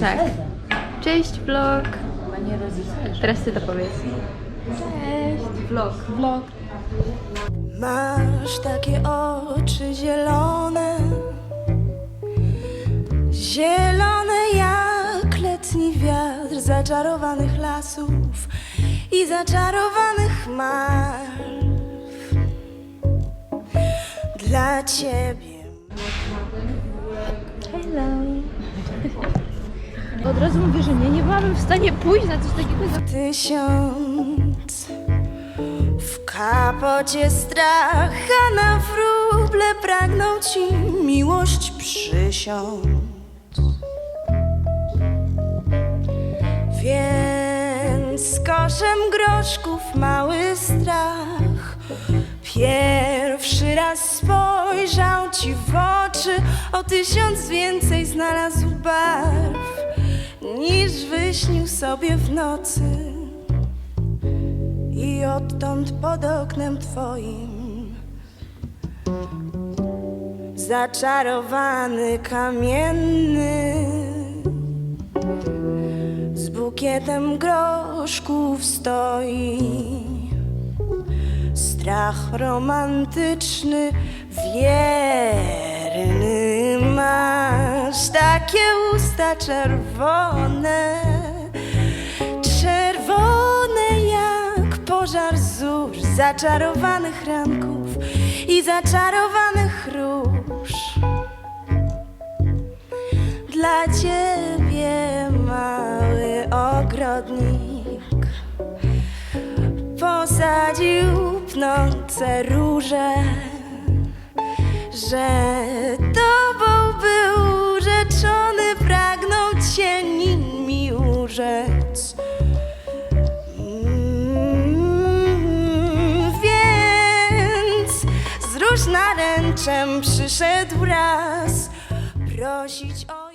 Tak. Cześć vlog. Chyba nie rozliczałeś. Teraz ty to powiedz. Cześć vlog. Vlog. Masz takie oczy zielone, zielone jak letni wiatr zaczarowanych lasów i zaczarowanych marw. Dla ciebie. Hello. Od razu mówię, że nie, nie byłabym w stanie pójść na coś takiego. Tysiąc w kapocie strach, a na wróble pragnął ci miłość przysiąc. Więc z koszem groszków mały strach Pierwszy raz spojrzał ci w oczy O tysiąc więcej znalazł barw Niż wyśnił sobie w nocy I odtąd pod oknem twoim Zaczarowany kamienny z bukietem groszków stoi. Strach romantyczny, wierny masz takie usta czerwone, czerwone jak pożar zórz, zaczarowanych ranków i zaczarowanych róż. Dla ciebie mały ogrodnik posadził pnące róże, że urzec. Mm, Więc z różnaręczem przyszedł raz prosić o